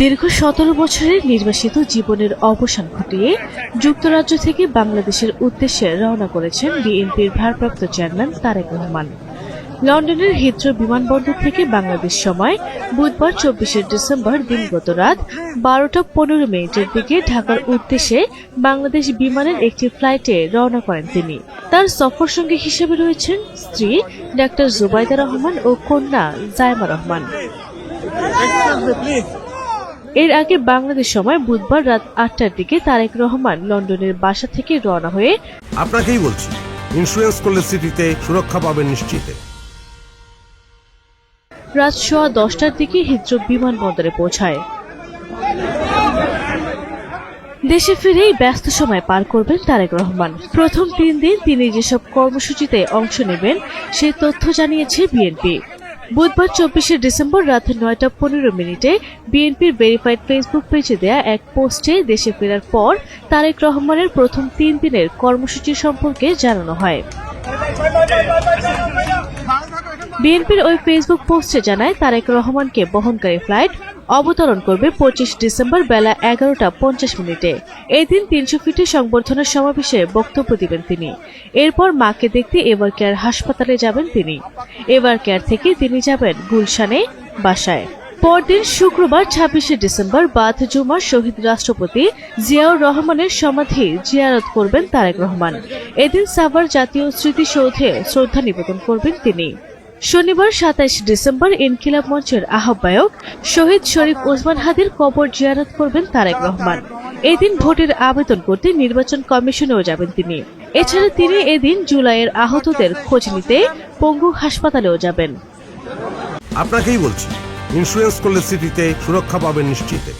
দীর্ঘ সতেরো বছরের নির্বাসিত জীবনের অবসান ঘটিয়ে যুক্তরাজ্য থেকে বাংলাদেশের উদ্দেশ্যে রওনা করেছেন বিএনপির ভারপ্রাপ্ত চেয়ারম্যান তারেক রহমান। লন্ডনের হিথ্রো বিমানবন্দর থেকে বাংলাদেশ সময় বুধবার চব্বিশে ডিসেম্বর দিনগত রাত বারোটা পনেরো মিনিটের দিকে ঢাকার উদ্দেশ্যে বাংলাদেশ বিমানের একটি ফ্লাইটে রওনা করেন তিনি। তার সফর সঙ্গী হিসেবে রয়েছেন স্ত্রী ডাক্তার জুবাইদা রহমান ও কন্যা জায়মা রহমান। এর আগে বাংলাদেশ সময় বুধবার রাত আটটার দিকে তারেক রহমান লন্ডনের বাসা থেকে রওনা হয়ে আপনাকেই বলছি ইন্স্যুরেন্স করলে সিটিতে সুরক্ষা পাবেন নিশ্চিতে। রাত সোয়া দশটার দিকে হিথ্রো বিমানবন্দরে পৌঁছায়। দেশে ফিরেই ব্যস্ত সময় পার করবেন তারেক রহমান। প্রথম তিন দিন তিনি যেসব কর্মসূচিতে অংশ নেবেন সেই তথ্য জানিয়েছে বিএনপি। বুধবার চব্বিশে ডিসেম্বর রাত নয়টা পনেরো মিনিটে বিএনপির ভেরিফাইড ফেসবুক পেজে দেয়া এক পোস্টে দেশে ফেরার পর তারেক রহমানের প্রথম তিন দিনের কর্মসূচি সম্পর্কে জানানো হয়। বিএনপির ওই ফেসবুক পোস্টে জানায়, তারেক রহমানকে বহনকারী ফ্লাইট অবতরণ করবে পঁচিশ ডিসেম্বর বেলা এগারোটা পঞ্চাশ মিনিটে। এই দিন তিনশো ফিটে সংবর্ধনা সমাবেশে বক্তব্য দিবেন তিনি। এরপর মাকে দেখতে এভার কেয়ার হাসপাতালে যাবেন তিনি। এভার কেয়ার থেকে তিনি যাবেন গুলশানে বাসায়। পরদিন শুক্রবার, ছাব্বিশে ডিসেম্বর, বাদ জুমার শহীদ রাষ্ট্রপতি জিয়াউর রহমানের সমাধি জিয়ারত করবেন তারেক রহমান। এদিন সাভার জাতীয় স্মৃতিসৌধে শ্রদ্ধা নিবেদন করবেন তিনি। শনিবার, সাতাইশ ডিসেম্বর, ইনকিলাব মঞ্চের আহ্বায়ক শহীদ শরীফ ওসমান হাদির কবর জিয়ারত করবেন তারেক রহমান। এদিন ভোটের আবেদন করতে নির্বাচন কমিশনেও যাবেন তিনি। এছাড়া তিনি এদিন জুলাইয়ের আহতদের খোঁজ নিতে পঙ্গু হাসপাতালেও যাবেন। আপনাকেই বলছি ইন্স্যুরেন্স করলে সিটিতে সুরক্ষা পাবেন নিশ্চিতে।